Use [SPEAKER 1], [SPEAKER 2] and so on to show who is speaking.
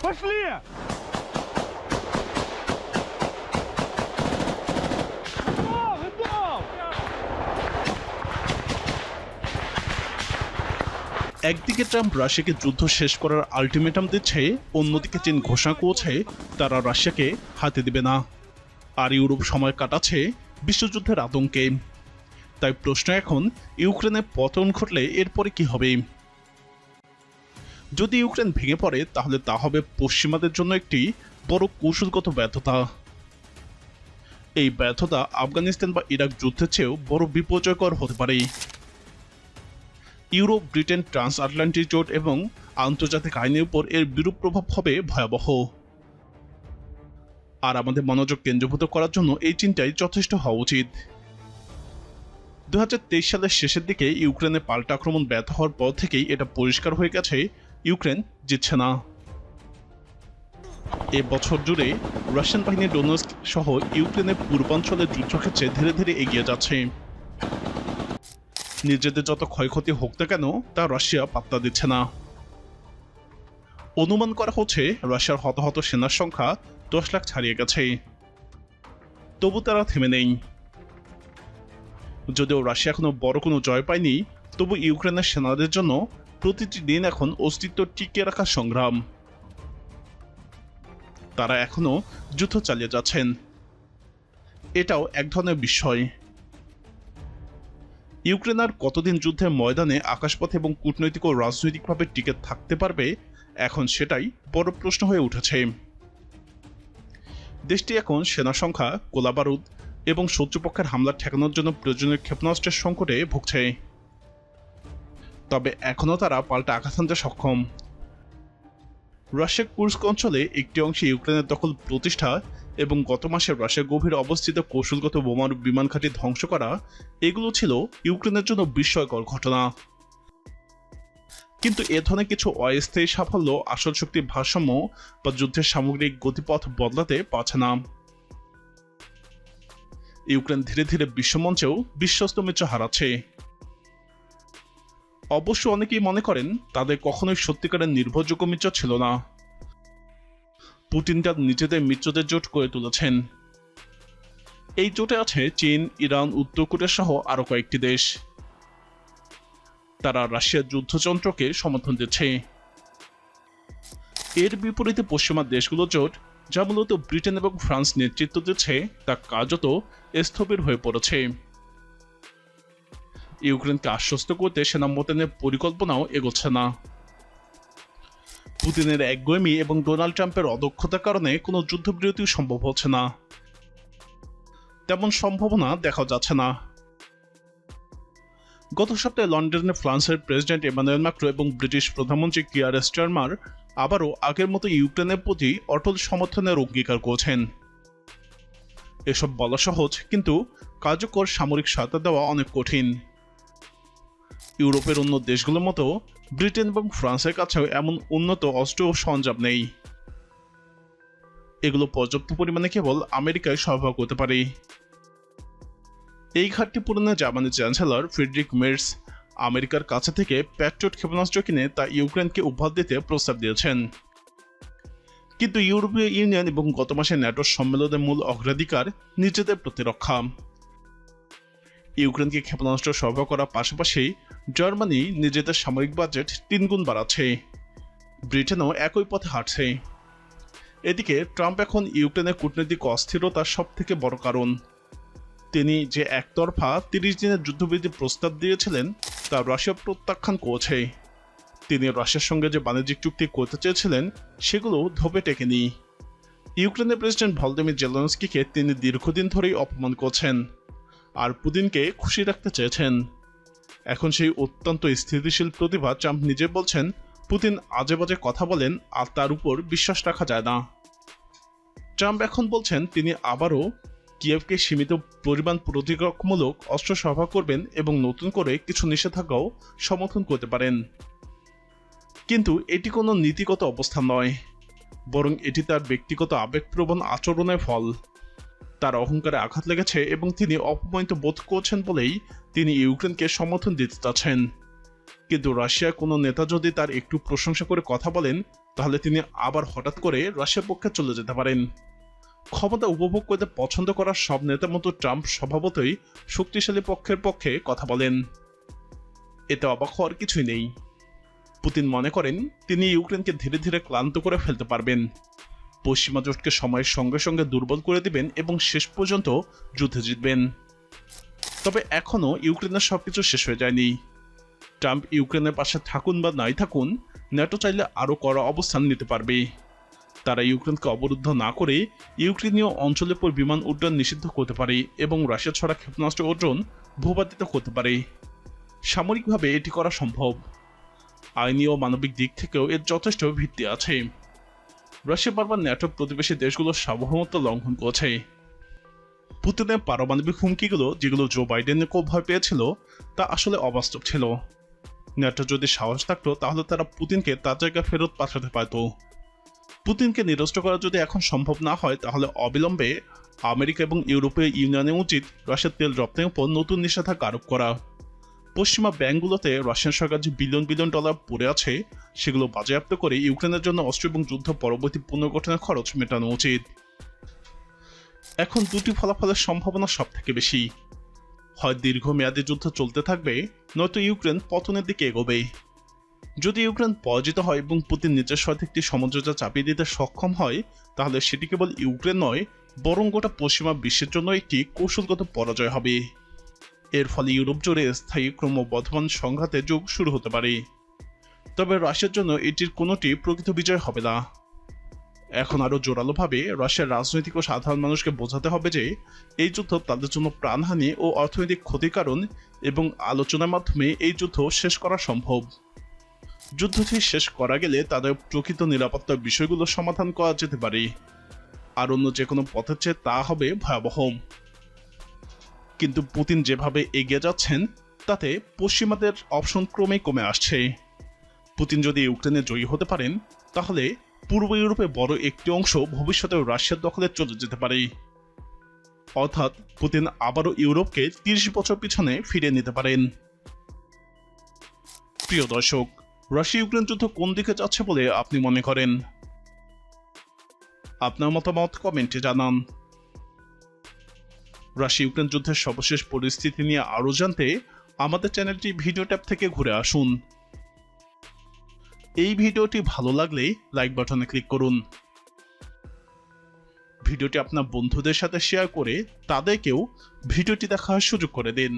[SPEAKER 1] Пошли! Готов, готов!
[SPEAKER 2] একদিকে ট্রাম্প রাশিয়াকে যুদ্ধ শেষ করার আলটিমেটাম দিচ্ছে অন্যদিকে চীন ঘোষণা করছে তারা রাশিয়াকে হাতে দেবে না আর ইউরোপ সময় কাটাচ্ছে বিশ্বযুদ্ধের আতঙ্কে তাই প্রশ্ন এখন ইউক্রেনে পতন ঘটলে এরপরে কি হবে যদি ইউক্রেন ভেঙে পড়ে, তাহলে তা হবে পশ্চিমাদের জন্য একটি বড় কৌশলগত ব্যর্থতা। এই ব্যর্থতা আফগানিস্তান বা ইরাক যুদ্ধের চেয়েও বড় বিপর্যয়কর হতে পারে। ইউরোপ, ব্রিটেন ট্রান্স আটলান্টিক জোট এবং আন্তর্জাতিক আইনের উপর এর বিরূপ প্রভাব হবে ভয়াবহ। আর আমাদের মনোযোগ কেন্দ্রভূত করার জন্য এই চিন্তাই যথেষ্ট হওয়া উচিত। দু হাজার তেইশ সালের শেষের দিকে ইউক্রেনে পাল্টা আক্রমণ ব্যর্থ হওয়ার পর থেকেই এটা পরিষ্কার হয়ে গেছে ইউক্রেন জিতছে না। এ বছর জুড়ে রাশিয়ান বাহিনী ডোনস্ক সহ ইউক্রেনের পূর্বাঞ্চলে যুদ্ধ ক্ষেত্রে ধীরে ধীরে এগিয়ে যাচ্ছে। নিজেদের যত ক্ষয়ক্ষতি হোক না কেন, তা রাশিয়া পাত্তা দিচ্ছে না। অনুমান করা হচ্ছে, রাশিয়ার হতাহত সেনার সংখ্যা দশ লাখ ছাড়িয়ে গেছে। তবু তারা থেমে নেই। যদিও রাশিয়া এখনও বড় কোনো জয় পায়নি, তবু ইউক্রেনের সেনাদের জন্য প্রতিটি দিন এখন অস্তিত্ব টিকিয়ে রাখার সংগ্রাম। তারা এখনও যুদ্ধ চালিয়ে যাচ্ছেন। এটাও এক ধরনের বিস্ময় ইউক্রেন আর কতদিন যুদ্ধের ময়দানে আকাশপথে এবং কূটনৈতিক ও রাজনৈতিকভাবে টিকে থাকতে পারবে, এখন সেটাই বড় প্রশ্ন হয়ে উঠেছে। দেশটি এখন সেনা সংখ্যা, গোলাবারুদ এবং শত্রুপক্ষের হামলা ঠেকানোর জন্য প্রয়োজনীয় ক্ষেপণাস্ত্রের সংকটে ভুগছে। তবে এখনও তারা পাল্টা আঘাত হানতে সক্ষম। রাশিয়ার কুর্স্ক অঞ্চলে একটি অংশে ইউক্রেনের দখল প্রতিষ্ঠা এবং গত মাসে রাশিয়ার গভীর অবস্থিত কৌশলগত বোমার বিমান ঘাঁটি ধ্বংস করা, এগুলো ছিল ইউক্রেনের জন্য বিস্ময়কর ঘটনা। কিন্তু এ ধরনের কিছু অস্থায়ী সাফল্য, আসল শক্তির ভারসাম্য বা যুদ্ধের সামগ্রিক গতিপথ বদলাতে পারছে না। ইউক্রেন ধীরে ধীরে বিশ্বমঞ্চেও বিশ্বস্ত মিত্র হারাচ্ছে। অবশ্য অনেকেই মনে করেন তাদের কখনোই সত্যিকারের নির্ভরযোগ্য মিত্র ছিল না। পুতিন তার নিজেদের মিত্রদের জোট করে তুলেছেন। এই জোটে আছে চীন, ইরান, উত্তর কোরিয়া সহ আরও কয়েকটি দেশ। তারা রাশিয়ার যুদ্ধযন্ত্রকে সমর্থন দিচ্ছে। এর বিপরীতে পশ্চিমা দেশগুলো জোট, যা মূলত ব্রিটেন এবং ফ্রান্স নেতৃত্ব দিচ্ছে, তা কার্যত স্থবির হয়ে পড়েছে। ইউক্রেনকে আশ্বস্ত করতে সেনা মোতায়েনের পরিকল্পনাও এগোচ্ছে না। পুতিনের একগুয়েমি এবং ডোনাল্ড ট্রাম্পের অদক্ষতার কারণে কোনো যুদ্ধবিরতি সম্ভব হচ্ছে না। তেমন সম্ভাবনা দেখা যাচ্ছে না। গত সপ্তাহে লন্ডনে ফ্রান্সের প্রেসিডেন্ট এমানুয়েল ম্যাক্রো এবং ব্রিটিশ প্রধানমন্ত্রী কিয়ার স্টারমার আবারও আগের মতো ইউক্রেনের প্রতি অটল সমর্থনের অঙ্গীকার করেছেন। এসব বলা সহজ, কিন্তু কার্যকর সামরিক সহায়তা দেওয়া অনেক কঠিন। ইউরোপের অন্য দেশগুলোর মতো ব্রিটেন এবং ফ্রান্সের কাছেও এমন উন্নত অস্ত্র ও সরঞ্জাম নেই। এগুলো পর্যাপ্ত পরিমাণে কেবল আমেরিকায় সরবরাহ করতে পারে। এই ঘাটতি পূরণে জার্মানির চ্যান্সেলর ফ্রিডরিক মের্স আমেরিকার কাছে থেকে প্যাট্রিয়ট ক্ষেপণাস্ত্র কিনে তা ইউক্রেনকে উপহার দিতে প্রস্তাব দিয়েছেন। কিন্তু ইউরোপীয় ইউনিয়ন এবং গত মাসে ন্যাটো সম্মেলনের মূল অগ্রাধিকার নিজেদের প্রতিরক্ষা। ইউক্রেনকে ক্ষেপণাস্ত্র সরবরাহ করার পাশাপাশি জার্মানি নিজেদের সামরিক বাজেট তিনগুণ বাড়াচ্ছে। ব্রিটেনও একই পথে হাঁটছে। এদিকে ট্রাম্প এখন ইউক্রেনের কূটনৈতিক অস্থিরতার সব থেকে বড় কারণ। তিনি যে একতরফা তিরিশ দিনের যুদ্ধবিরতি প্রস্তাব দিয়েছিলেন, তা রাশিয়া প্রত্যাখ্যান করেছে। তিনি রাশিয়ার সঙ্গে যে বাণিজ্যিক চুক্তি করতে চেয়েছিলেন সেগুলো ধোপে টেকেনি। ইউক্রেনের প্রেসিডেন্ট ভলদিমির জেলনস্কিকে তিনি দীর্ঘদিন ধরেই অপমান করছেন, আর পুতিনকে খুশি রাখতে চেয়েছেন। এখন সেই অত্যন্ত স্থিতিশীল প্রতিভা ট্রাম্প নিজে বলছেন, পুতিন আজে বাজে কথা বলেন, আর তার উপর বিশ্বাস রাখা যায় না। ট্রাম্প এখন বলছেন, তিনি আবারও কিয়েভকে সীমিত পরিমাণ প্রতিরক্ষামূলক অস্ত্র সরবরাহ করবেন এবং নতুন করে কিছু নিষেধাজ্ঞাও সমর্থন করতে পারেন। কিন্তু এটি কোনো নীতিগত অবস্থা নয়, বরং এটি তার ব্যক্তিগত আবেগপ্রবণ আচরণের ফল। তার অহংকারে আঘাত লেগেছে এবং তিনি অপমানিত বোধ করছেন বলেই তিনি ইউক্রেনকে সমর্থন দিতে চাচ্ছেন। কিন্তু রাশিয়ার কোনো নেতা যদি তার একটু প্রশংসা করে কথা বলেন, তাহলে তিনি আবার হঠাৎ করে রাশিয়ার পক্ষে চলে যেতে পারেন। ক্ষমতা উপভোগ করতে পছন্দ করা সব নেতার মতো ট্রাম্প স্বভাবতই শক্তিশালী পক্ষের পক্ষে কথা বলেন। এতে অবাক হওয়ার কিছুই নেই। পুতিন মনে করেন, তিনি ইউক্রেনকে ধীরে ধীরে ক্লান্ত করে ফেলতে পারবেন। পশ্চিমা জোটকে সময়ের সঙ্গে সঙ্গে দুর্বল করে দিবেন এবং শেষ পর্যন্ত যুদ্ধে জিতবেন। তবে এখনও ইউক্রেনের সবকিছু শেষ হয়ে যায়নি। ট্রাম্প ইউক্রেনের পাশে থাকুন বা নাই থাকুন, ন্যাটো চাইলে আরও কড়া অবস্থান নিতে পারবে। তারা ইউক্রেনকে অবরুদ্ধ না করে ইউক্রেনীয় অঞ্চলের পর বিমান উড্ডয়ন নিষিদ্ধ করতে পারে এবং রাশিয়া ছড়া ক্ষেপণাস্ত্র অর্জন ভূপাতিত করতে পারে। সামরিকভাবে এটি করা সম্ভব। আইনি ও মানবিক দিক থেকেও এর যথেষ্ট ভিত্তি আছে। রাশিয়া বারবার ন্যাটো প্রতিবেশী দেশগুলোর সার্বভৌমত্ব লঙ্ঘন করেছে। পুতিনের পারমাণবিক হুমকিগুলো, যেগুলো জো বাইডেনের খুব ভয় পেয়েছিল, তা আসলে অবাস্তব ছিল। ন্যাটো যদি সাহস থাকতো, তাহলে তারা পুতিনকে তার জায়গায় ফেরত পাঠাতে পারত। পুতিনকে নিরস্ত করা যদি এখন সম্ভব না হয়, তাহলে অবিলম্বে আমেরিকা এবং ইউরোপীয় ইউনিয়নের উচিত রাশিয়ার তেল রপ্তানির উপর নতুন নিষেধাজ্ঞা আরোপ করা। পশ্চিমা ব্যাংকগুলোতে রাশিয়ান সরকার যে বিলিয়ন বিলিয়ন ডলার পড়ে আছে, সেগুলো বাজেয়াপ্ত করে ইউক্রেনের জন্য অস্ত্র এবং যুদ্ধ পরবর্তী পুনর্গঠনের খরচ মেটানো উচিত। এখন দুটি ফলাফলের সম্ভাবনা সব থেকে বেশি। হয় দীর্ঘমেয়াদী যুদ্ধ চলতে থাকবে, নয়তো ইউক্রেন পতনের দিকে এগোবে। যদি ইউক্রেন পরাজিত হয় এবং পুতিন নিজের সাথে একটি সমঝোতা চাপিয়ে দিতে সক্ষম হয়, তাহলে সেটি কেবল ইউক্রেন নয়, বরং গোটা পশ্চিমা বিশ্বের জন্য একটি কৌশলগত পরাজয় হবে। এর ফলে ইউরোপ জুড়ে স্থায়ী ক্রমবর্ধমান সংঘাতের যুগ শুরু হতে পারে। তবে রাশিয়ার জন্য এটির কোনোটি প্রকৃত বিজয় হবে না। এখন আরও জোরালোভাবে রাশিয়ার রাজনৈতিক ও সাধারণ মানুষকে বোঝাতে হবে যে, এই যুদ্ধ তাদের জন্য প্রাণহানি ও অর্থনৈতিক ক্ষতির কারণ এবং আলোচনার মাধ্যমে এই যুদ্ধ শেষ করা সম্ভব। যুদ্ধটি শেষ করা গেলে তাদের প্রকৃত নিরাপত্তার বিষয়গুলো সমাধান করা যেতে পারে। আর অন্য যে কোনো পথের চেয়ে তা হবে ভয়াবহ। কিন্তু পুতিন যেভাবে এগিয়ে যাচ্ছেন, তাতে পশ্চিমাদের অপশন ক্রমেই কমে আসছে। পুতিন যদি ইউক্রেনে জয়ী হতে পারেন, তাহলে পূর্ব ইউরোপে বড় একটি অংশ ভবিষ্যতে রাশিয়ার দখলে চলে যেতে পারে। অর্থাৎ পুতিন আবারও ইউরোপকে তিরিশ বছর পিছনে ফিরিয়ে নিতে পারেন। প্রিয় দর্শক রাশিয়া ইউক্রেন যুদ্ধ কোন দিকে যাচ্ছে বলে আপনি মনে করেন? আপনার মতামত কমেন্টে জানান। রাশিয়া ইউক্রেন যুদ্ধের সর্বশেষ পরিস্থিতি নিয়ে আরও জানতে আমাদের চ্যানেলটি ভিডিও ট্যাব থেকে ঘুরে আসুন। এই ভিডিওটি ভালো লাগলে লাইক বাটনে ক্লিক করুন। ভিডিওটি আপনার বন্ধুদের সাথে শেয়ার করে তাদেরকেও ভিডিওটি দেখার সুযোগ করে দিন।